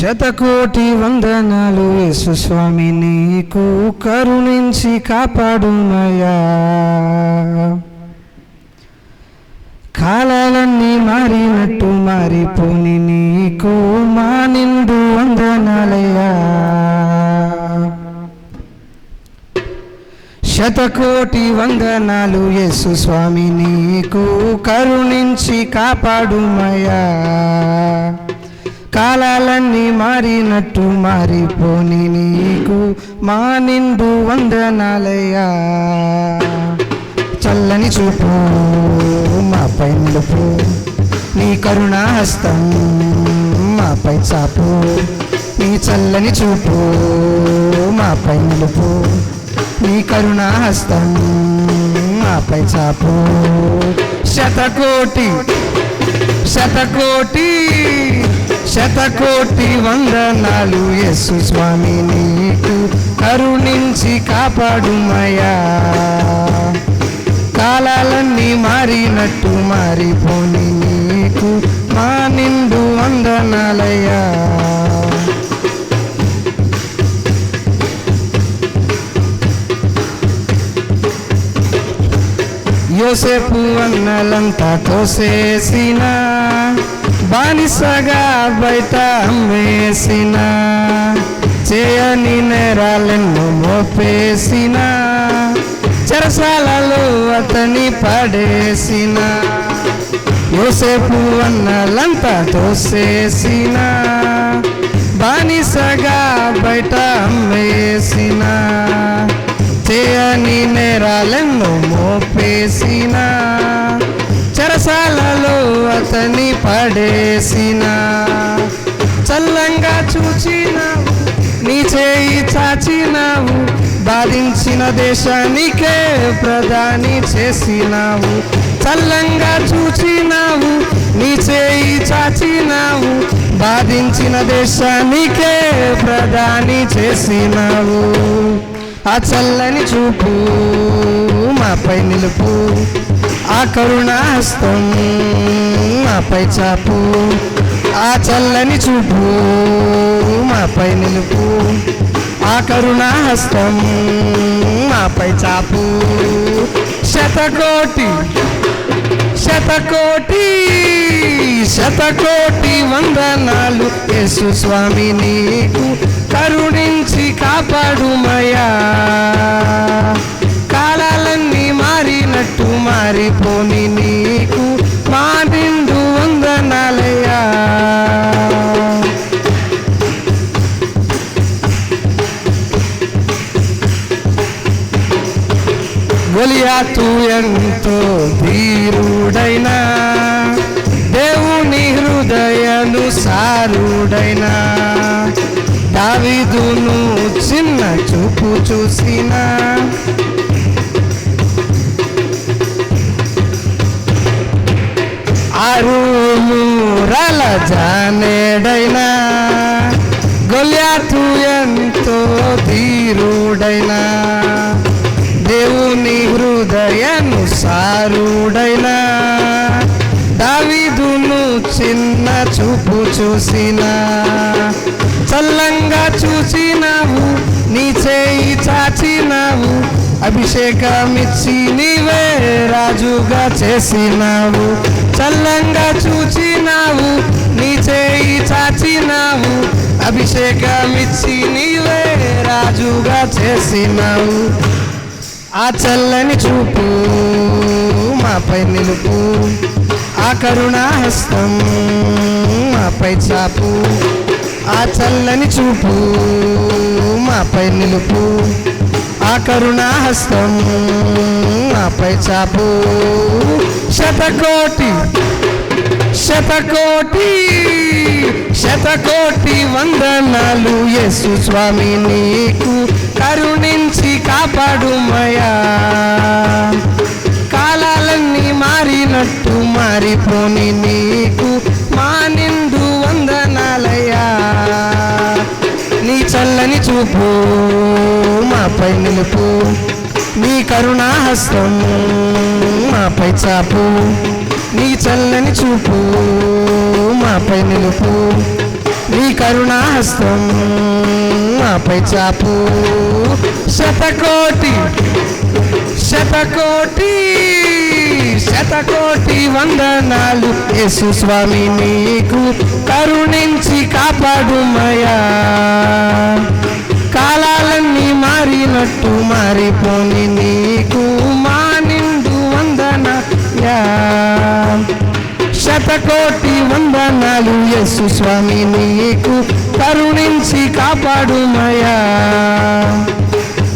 శతకోటి వందనాలు యేసుస్వామి నీకు కరుణించి కాపాడుమయ్యా. కాలాలన్నీ మారినట్టు మారిపోని నీకు మా నిండు వందనాలయ్యా. శతకోటి వందనాలు యేసు స్వామి నీకు కరుణించి కాపాడుమయ్యా. కాలాలన్నీ మారినట్టు మారిపోని నీకు మా నిండు వందనాలయ్యా. చల్లని చూపు మాపై నిలుపు నీ కరుణా హస్తం మాపై చాపు నీ చల్లని చూపు మాపై నిలుపు నీ కరుణా హస్తం మాపై చాపు. శతకోటి శతకోటి శతకోటి వందనాలు యేసు స్వామి నీకు. కరుణించి కాపాడుమయా కాలాలన్నీ మారినట్టు మారిపోని నీకు. మా నిండు వందనాలయ్యా. యోసేపు అన్నలంతా తోసేసినా బానిసగా బయట అమ్మేసిన చేయని నేరాలను మోపేసిన చెరసాలలో అతని పడేసిన యోసేపు అన్నలంతా తోసేసిన బానిసగా బయట అమ్మేసిన చేయని నేరాలను మోపేసినా అతని పడేసిన చల్లంగా చూచినావు నీ చేయి చాచినావు బాధించిన దేశానికే ప్రధాని చేసినావు. చల్లంగా చూచినావు నీ చేయి చాచినావు బాధించిన దేశానికే ప్రధాని చేసినావు. ఆ చల్లని చూపు మాపై నిలుపు. ఆ కరుణాస్తం మాపై చాపు ఆ చల్లని చూపు మాపై నిలుపు. ఆ కరుణాహస్తం మాపై చాపు. శతకోటి శతకోటి శతకోటి వందనాలు యేసు స్వామి నీకు కరుణించి కాపాడుమయా మారినట్టు మారిపోని నీకు మా నిండు వందనాలయ్యా. గొలియాతు ఎంతో ధీరుడైనా దేవుని హృదయను సారుడైనా దావిదును చిన్న చూపు చూసినా రూమురాల జానేడైనా గొల్యాతు ఎంతో ధీరుడైనా దేవుని హృదయను సారుడైనా దావిదును చిన్న చూపు చూసిన చల్లంగా చూసినావు నీ చేయి చాచినావు అభిషేకమిచ్చి నీవే రాజుగా చేసినావు. చల్లంగా చూచినావు నీ చేయి చాచినావు. అభిషేకమిచ్చి నీవే రాజుగా చేసినావు. ఆ చల్లని చూపు మాపై నిలుపు ఆ కరుణాహస్తం మాపై చాపు. ఆ చల్లని చూపు మాపై నిలుపు. ఆ కరుణాహస్తం నాపై చాపు. శతకోటి శతకోటి శతకోటి వందనాలు యేసు స్వామి నీకు. కరుణించి కాపాడుమయా. మాపై నిలుపు నీ కరుణాహస్తం మాపై చాపు నీ చల్లని చూపు మాపై నిలుపు నీ కరుణాహస్తం మాపై చాపు. శతకోటి శతకోటి శతకోటి వందనాలు. యేసు స్వామి నీకు కరుణించి కాపాడుమయా. పోని నీకు మా నిండు వందనయా శతకోటి వందనాలు యస్సు స్వామి నీకు కరుణించి కాపాడుమయా.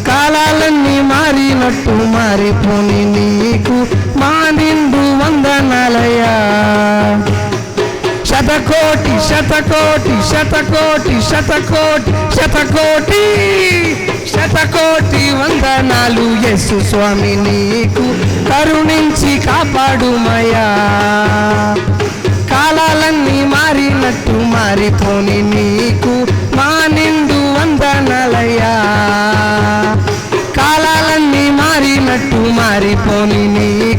కాలాలన్నీ మారినట్టు మారిపోని నీకు మా నిండు వందనాలయా శతకోటి శతకోటి శతకోటి శతకోటి శతకోటి. శతకోటి వందనాలు యేసు స్వామి నీకు కరుణించి కాపాడుమయా కాలాలన్నీ మారినట్టు మారిపోని నీకు మా నిండు వందనాలయ్యా. కాలాలన్నీ మారినట్టు మారిపోని నీకు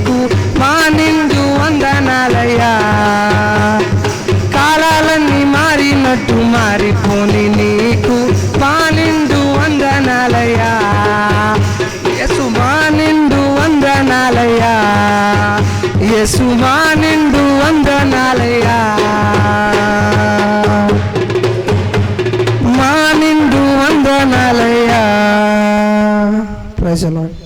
మా నిండు వందనాలయ్యా ప్రజలు